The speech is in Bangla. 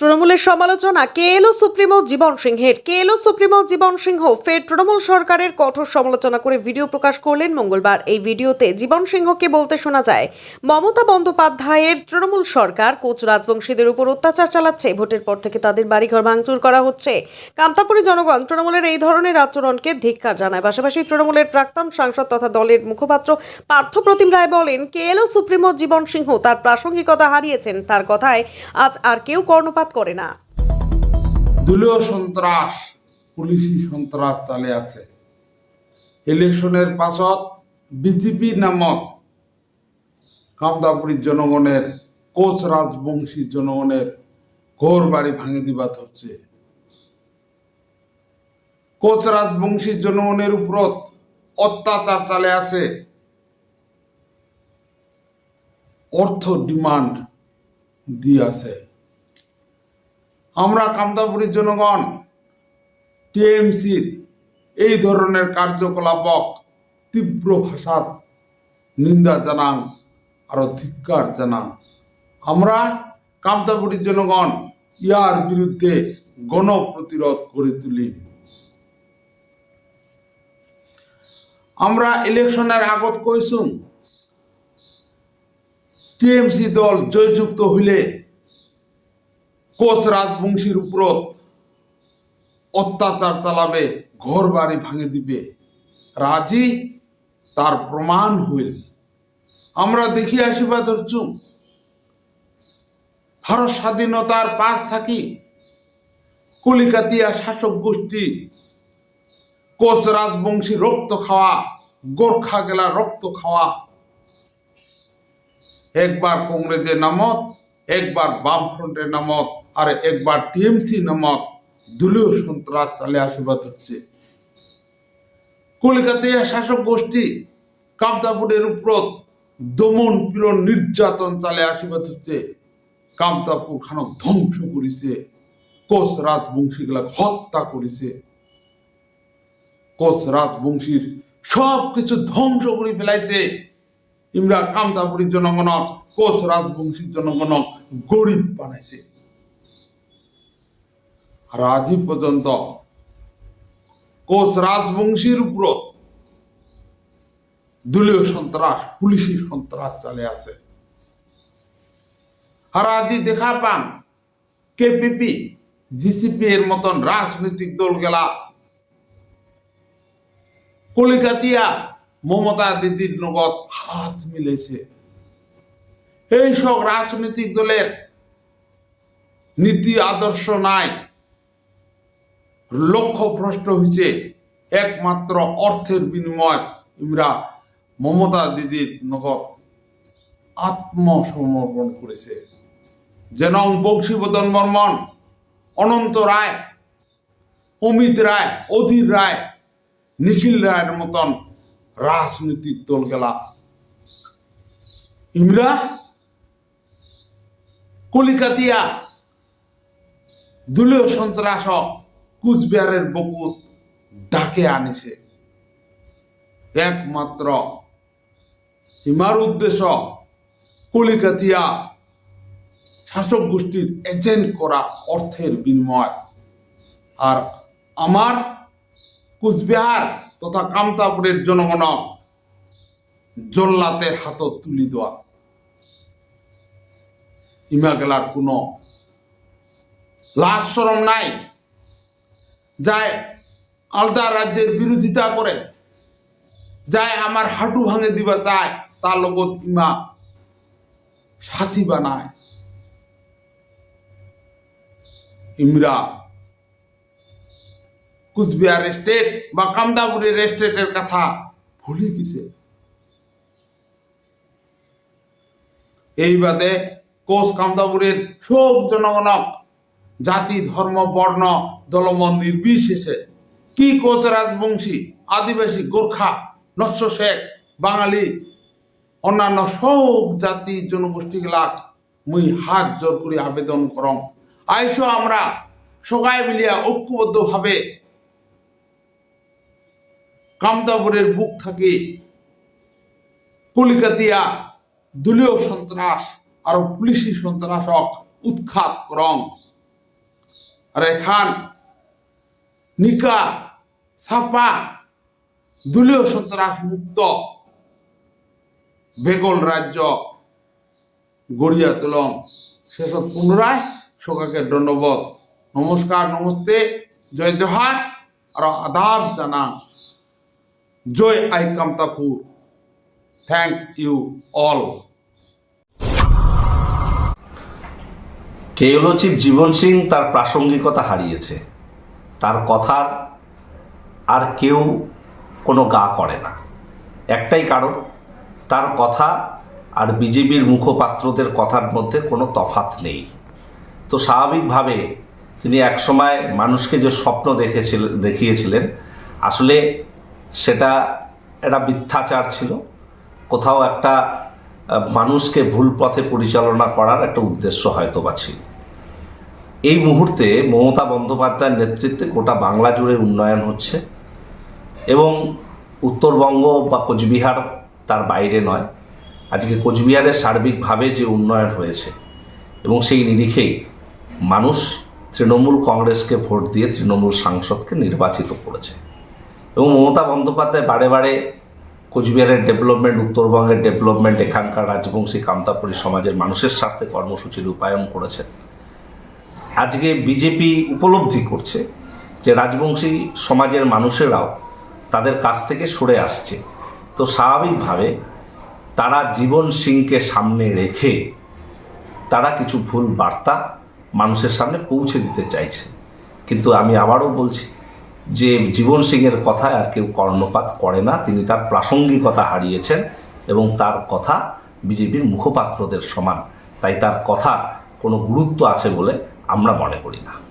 তৃণমূলের সমালোচনা কে এলো সুপ্রিমো জীবন সিংহের কে এলো সুপ্রিমো জীবন সিংহ ফের তৃণমূল সরকারের কঠোর সমালোচনা করে ভিডিও প্রকাশ করলেন মঙ্গলবার। এই ভিডিওতে জীবন সিংহকে বলতে শোনা যায়, মমতা বন্দ্যোপাধ্যায়ের তৃণমূল সরকার কোচ রাজবংশীদের উপর অত্যাচার চালাচ্ছে, ভোটের পর থেকে তাদের বাড়িঘর ভাঙচুর করা হচ্ছে। কামতাপুরী জনগণ তৃণমূলের এই ধরনের আচরণকে ধিক্কার জানায়। পাশাপাশি তৃণমূলের প্রাক্তন সাংসদ তথা দলের মুখপাত্র পার্থপ্রতিম রায় বলেন কে এলো সুপ্রিমো জীবন সিংহ তার প্রাসঙ্গিকতা হারিয়েছেন, তার কথায় আজ আর কেউ কর্ণপাত করে না। দলীয় সন্ত্রাস, পুলিশি সন্ত্রাস চালে আছে। ইলেকশনের পাছত বিজেপি নামক কামদাপুরীর জনগণের, কোচ রাজবংশী জনগণের ঘোর বাড়ি ভাঙে দিবাত হচ্ছে কোচ রাজবংশী জনগণের উপর অত্যাচার চালে আছে। অর্থ ডিমান্ড দিয়ে আছে। আমরা কামতাপুরীর জনগণ, টিএমসির এই ধরনের কার্যকলাপক তীব্র ভাষাত নিন্দা জানান আরও ধিক্কার জানান আমরা কামতাপুরীর জনগণ, ইয়ার বিরুদ্ধে গণ প্রতিরোধ করে তুলি। আমরা ইলেকশনের আগত কইসুম, টিএমসি দল জয়যুক্ত হইলে কোচ রাজবংশীর উপরত অত্যাচার চালাবে ঘর বাড়ি ভাঙে দিবে। রাজি? তার প্রমাণ হইল। আমরা দেখি আসিবা ধরছু ভারত স্বাধীনতার পাশ থাকি। কলিকাতিয়া শাসক গোষ্ঠী, কোচ রাজবংশী রক্ত খাওয়া, গোর্খা গেলা রক্ত খাওয়া। একবার কংগ্রেসের নামত, একবার বামফ্রন্টের নামত আর একবার টিএমসি নামক দলীয় সন্ত্রাস চালে আসিবাদ হচ্ছে। কলিকাতায় শাসক গোষ্ঠী কামতাপুরের উপর দমন পীড়ন নির্যাতন চালে আসিবাদ হচ্ছে। কামতাপুর খানক ধ্বংস করিছে। কোচ রাজবংশীগুলা হত্যা করেছে। কোচ রাজবংশীর সব কিছু ধ্বংস করে ফেলাইছে। ইমরা কামতাপুরীর জনগণক কোচ রাজবংশীর জনগণক গরিব বানাইছে। আজি পর্যন্ত। কোচ রাজবংশীর উপর দলীয় সন্ত্রাস, পুলিশি সন্ত্রাস চালে আছে। আর আজি দেখা পান। কেপিপি, জিসিপি এর মতন রাজনৈতিক দল গেলা। কলিকাতিয়া, মমতা দিদির লগত হাত মিলেছে। এই সব রাজনৈতিক দলের নীতি আদর্শ নাই। লক্ষ্য ভ্রষ্ট হয়েছে একমাত্র অর্থের বিনিময় ইমরা মমতা দিদির নগদ আত্মসমর্পণ করেছে। যেন বংশীবদন বর্মন, অনন্ত রায়, অমিত রায়, অধীর রায়, নিখিল রায়ের মতন রাজনৈতিক দল গেলা ইমরা, কলিকাতিয়া, দলীয় সন্ত্রাস কুচবিহারের বকুত ডাকে আনিছে। একমাত্র ইমার উদ্দেশ্য কলিকাতিয়া শাসক গোষ্ঠীর এজেন্ট করা অর্থের বিনিময়। আর আমার কুচবিহার তথা কামতাপুরের জনগণ জল্লাতের হাতত তুলি দেওয়া। ইমা গেলার কোনো লাজ সরম নাই? যায় আলাদা রাজ্যের বিরোধিতা করে, যায় আমার হাঁটু ভাঙে দিবা চায় তার লগত ইমা সাথী বানায়। ইমরা কুচবিহার স্টেট বা কামদাপুরের স্টেটের কথা ভুলে গেছে। এই বাদে কোচ কামদাপুরের সব জনগণক জাতি, ধর্ম, বর্ণ, দলমত নির্বিশেষে। কি কোচ রাজবংশী, আদিবাসী, গোর্খা, নস্য শেখ, বাঙালি, অন্যান্য সব জাতি জনগোষ্ঠীগুলাক মুই হাত জোর করে আবেদন করম। আইসো আমরা সবাই মিলিয়া ঐক্যবদ্ধভাবে কামদাপুরের বুক থাকি কলিকাতিয়া দলীয় সন্ত্রাস আর পুলিশি সন্ত্রাসক উৎখাত করং রেখান নিকা ছাপা দলীয় সন্ত্রাস মুক্ত, বেগল রাজ্য, গড়িয়া তুলং। শেষত পুনরায় সকাকে দণ্ডবোধ। নমস্কার, নমস্তে, জয় জোহার, আর আদাব জানা জয় আই কামতাপুর। থ্যাংক ইউ অল কেওলচিপ জীবন সিং? তার প্রাসঙ্গিকতা হারিয়েছে। তার কথার আর কেউ কোনো গা করে না। একটাই কারণ, তার কথা আর বিজেপির মুখপাত্রদের কথার মধ্যে কোনো তফাত নেই। তো স্বাভাবিকভাবে তিনি একসময় মানুষকে যে স্বপ্ন দেখেছিলেন দেখিয়েছিলেন, আসলে সেটা একটা মিথ্যাচার ছিল। কোথাও একটা মানুষকে ভুল পথে পরিচালনা করার একটা উদ্দেশ্য হয়তো বা ছিল। এই মুহূর্তে মমতা বন্দ্যোপাধ্যায়ের নেতৃত্বে গোটা বাংলা জুড়ে উন্নয়ন হচ্ছে এবং উত্তরবঙ্গ বা কোচবিহার তার বাইরে নয়। আজকে কোচবিহারের সার্বিকভাবে যে উন্নয়ন হয়েছে এবং সেই নিরিখেই মানুষ তৃণমূল কংগ্রেসকে ভোট দিয়ে তৃণমূল সাংসদকে নির্বাচিত করেছে। এবং মমতা বন্দ্যোপাধ্যায় বারে বারে কোচবিহারের ডেভেলপমেন্ট, উত্তরবঙ্গের ডেভেলপমেন্ট, এখানকার রাজবংশী কামতাপুরী সমাজের মানুষের স্বার্থে কর্মসূচি রূপায়ণ করেছেন আজকে বিজেপি উপলব্ধি করছে যে রাজবংশী সমাজের মানুষেরাও তাদের কাছ থেকে সরে আসছে। তো স্বাভাবিকভাবে তারা জীবন সিংকে সামনে রেখে তারা কিছু ভুল বার্তা মানুষের সামনে পৌঁছে দিতে চাইছে। কিন্তু আমি আবারও বলছি যে জীবন সিংয়ের কথায় আর কেউ কর্ণপাত করে না, তিনি তার প্রাসঙ্গিকতা হারিয়েছেন এবং তার কথা বিজেপির মুখপাত্রদের সমান। তাই তার কথা কোনো গুরুত্ব আছে বলে আমরা মনে করি না।